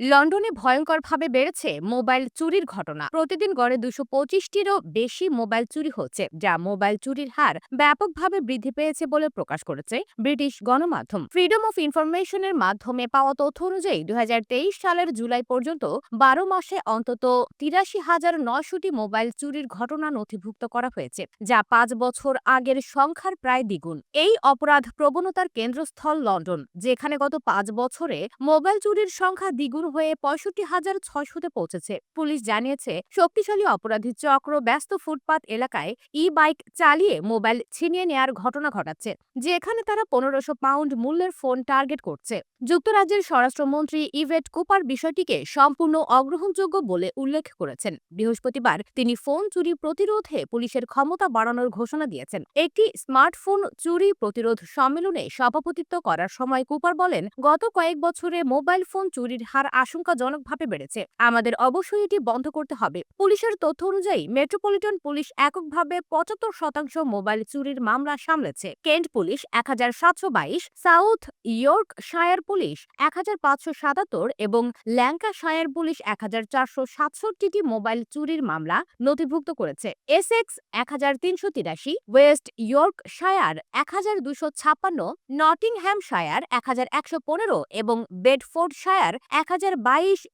লন্ডনে ভয়ঙ্করভাবে বেড়েছে মোবাইল চুরির ঘটনা। প্রতিদিন গড়ে দুশো পঁচিশটিরও বেশি মোবাইল চুরি হচ্ছে, যা মোবাইল চুরির হার ব্যাপকভাবে বৃদ্ধি পেয়েছে বলে প্রকাশ করেছে ব্রিটিশ গণমাধ্যম। ফ্রিডম অফ ইনফরমেশনের মাধ্যমে পাওয়া তথ্য অনুযায়ী দু হাজার তেইশ সালের জুলাই পর্যন্ত বারো মাসে অন্তত তিরাশি হাজার নয়শোটি মোবাইল চুরির ঘটনা নথিভুক্ত করা হয়েছে, যা পাঁচ বছর আগের সংখ্যার প্রায় দ্বিগুণ। এই অপরাধ প্রবণতার কেন্দ্রস্থল লন্ডন, যেখানে গত পাঁচ বছরে মোবাইল চুরির সংখ্যা দ্বিগুণ হয়ে পঁয়ষট্টি হাজার ছয়শতে পৌঁছেছে। পুলিশ জানিয়েছে, শক্তিশালী অপরাধী চক্র ব্যস্ত ফুটপাত এলাকায় ই বাইক চালিয়ে মোবাইল ছিনিয়ে নেয়ার ঘটনা ঘটাচ্ছে, যেখানে তারা পনেরোশো পাউন্ড মূল্যের ফোন টার্গেট করছে। যুক্তরাজ্যের স্বরাষ্ট্রমন্ত্রী ইভেট কুপার বিষয়টিকে সম্পূর্ণ অগ্রহণযোগ্য বলে উল্লেখ করেছেন। বৃহস্পতিবার তিনি ফোন চুরি প্রতিরোধে পুলিশের ক্ষমতা বাড়ানোর ঘোষণা দিয়েছেন। একটি স্মার্টফোন চুরি প্রতিরোধ সম্মেলনে সভাপতিত্ব করার সময় কুপার বলেন, গত কয়েক বছরে মোবাইল ফোন চুরির হার আশঙ্কাজনকভাবে বেড়েছে। আমাদের অবশ্যই এটি বন্ধ করতে হবে। পুলিশের তথ্য অনুযায়ী, মেট্রোপলিটন পুলিশ এককভাবে পঁচাত্তর শতাংশ মোবাইল চুরির মামলা সামলেছে। কেন্ট পুলিশ এক হাজার সাতশো বাইশ, সাউথ ইয়র্ক শায়ার পুলিশ এক হাজার পাঁচশো সাতাত্তর এবং ল্যাঙ্কা শায়ার পুলিশ এক হাজার চারশো মোবাইল চুরির মামলা নথিভুক্ত করেছে। এসএক্স এক হাজার তিনশো তিরাশি, ওয়েস্ট ইয়র্ক শায়ার এক হাজার দুশো ছাপ্পান্ন নটিংহ্যাম শায়ার এক হাজার একশো পনেরো এবং বেডফোর্ড শায়ার এক হাজার বাইশ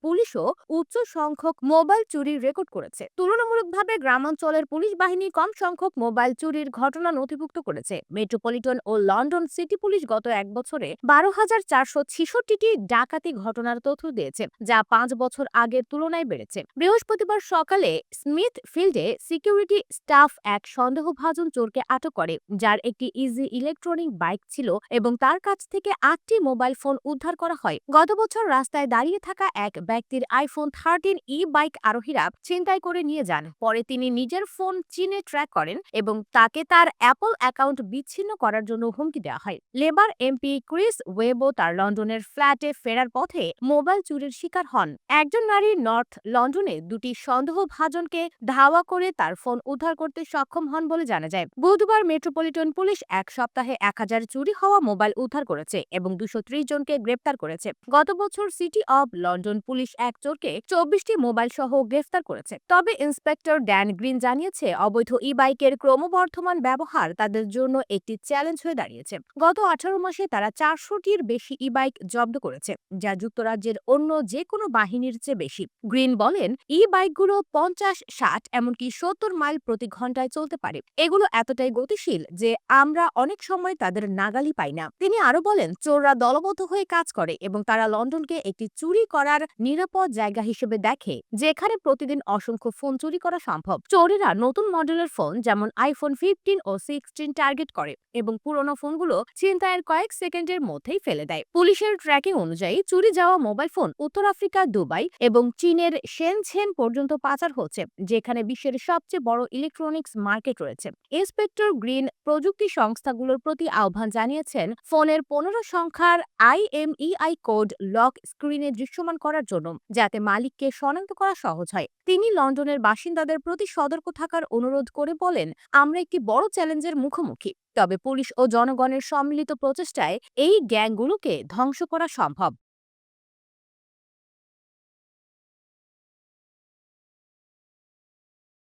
পুলিশও উচ্চ সংখ্যক মোবাইল চুরির রেকর্ড করেছে। তুলনামূলকভাবে গ্রামাঞ্চলের পুলিশ বাহিনী কম সংখ্যক মোবাইল চুরির ঘটনা নথিভুক্ত করেছে। মেট্রোপলিটন ও লন্ডন সিটি পুলিশ গত এক বছরে বারো হাজার চারশো ছিষট্টিটি ডাকাতি ঘটনার তথ্য দিয়েছে, যা পাঁচ বছর আগের তুলনায় বেড়েছে। বৃহস্পতিবার সকালে স্মিথ ফিল্ডে সিকিউরিটি স্টাফ এক সন্দেহভাজন চোরকে আটক করে, যার একটি ইজি ইলেকট্রনিক বাইক ছিল এবং তার কাছ থেকে আটটি মোবাইল ফোন উদ্ধার করা হয়। গত বছর রাস্তায় দাঁড়িয়ে থাকা এক ব্যক্তির আইফোন থার্টিন ই বাইক আরোহীরা ছিনতাই করে নিয়ে যান। পরে তিনি নিজের ফোন চীনে ট্র্যাক করেন এবং তাকে তার অ্যাপল অ্যাকাউন্ট বিচ্ছিন্ন করার জন্য হুমকি দেওয়া হয়। লেবার এমপি ক্রিস ওয়েবো তার লন্ডনের ফ্ল্যাটে ফেরার পথে মোবাইল চুরির শিকার হন। একজন নারী নর্থ লন্ডনে দুটি সন্দেহভাজনকে ধাওয়া করে তার ফোন উদ্ধার করতে সক্ষম হন বলে জানা যায়। বুধবার মেট্রোপলিটন পুলিশ এক সপ্তাহে এক হাজার চুরি হওয়া মোবাইল উদ্ধার করেছে এবং দুশো জনকে গ্রেপ্তার করেছে। গত বছর সিটি অব লন্ডন পুলিশ এক চোরকে চব্বিশটি মোবাইল সহ গ্রেফতার করেছে। তবে ইন্সপেক্টর ড্যান গ্রিন জানিয়েছে, অবৈধ ই বাইকের ক্রমবর্ধমান ব্যবহার তাদের জন্য একটি চ্যালেঞ্জ হয়ে দাঁড়িয়েছে। গত আঠারো মাসে তারা চারশোটির বেশি ই বাইক জব্দ করেছে, যা যুক্তরাজ্যের অন্য যে কোনো বাহিনীর চেয়ে বেশি। গ্রিন বলেন ই বাইকগুলো পঞ্চাশ, ষাট, এমনকি সত্তর মাইল প্রতি ঘন্টায় চলতে পারে। এগুলো এতটাই গতিশীল যে আমরা অনেক সময় তাদের নাগালি পাই না। তিনি আরও বলেন, চোররা দলবদ্ধ হয়ে কাজ করে এবং তারা লন্ডনকে একটি চুরি করার নিরাপদ জায়গা হিসেবে দেখে যেখানে প্রতিদিন অসংখ্য ফোন চুরি করা সম্ভব। চোরেরা নতুন মডেলের ফোন যেমন আইফোন ফিফটিন ও সিক্সটিন টার্গেট করে এবং পুরনো ফোনগুলো ছিনতাইয়ের কয়েক সেকেন্ডের মধ্যেই ফেলে দেয়। পুলিশের ট্র্যাকিং অনুযায়ী চুরি যাওয়া মোবাইল ফোন উত্তর আফ্রিকা, দুবাই এবং চীনের শেনঝেন পর্যন্ত পাচার হচ্ছে, যেখানে বিশ্বের সবচেয়ে বড় ইলেকট্রনিক্স মার্কেট রয়েছে। ইন্সপেক্টর গ্রিন প্রযুক্তি সংস্থাগুলোর প্রতি আহ্বান জানিয়েছেন ফোনের পনেরো সংখ্যার আইএমইআই কোড লক স্ক্রিনে দৃশ্যমান করার জন্য, যাতে মালিককে শনাক্ত করা সহজ হয়। তিনি লন্ডনের বাসিন্দাদের প্রতি সতর্ক থাকার অনুরোধ করে বলেন, আমরা একটি বড় চ্যালেঞ্জের মুখোমুখি। তবে পুলিশ ও জনগণের সম্মিলিত প্রচেষ্টায় এই গ্যাংগুলোকে ধ্বংস করা সম্ভব।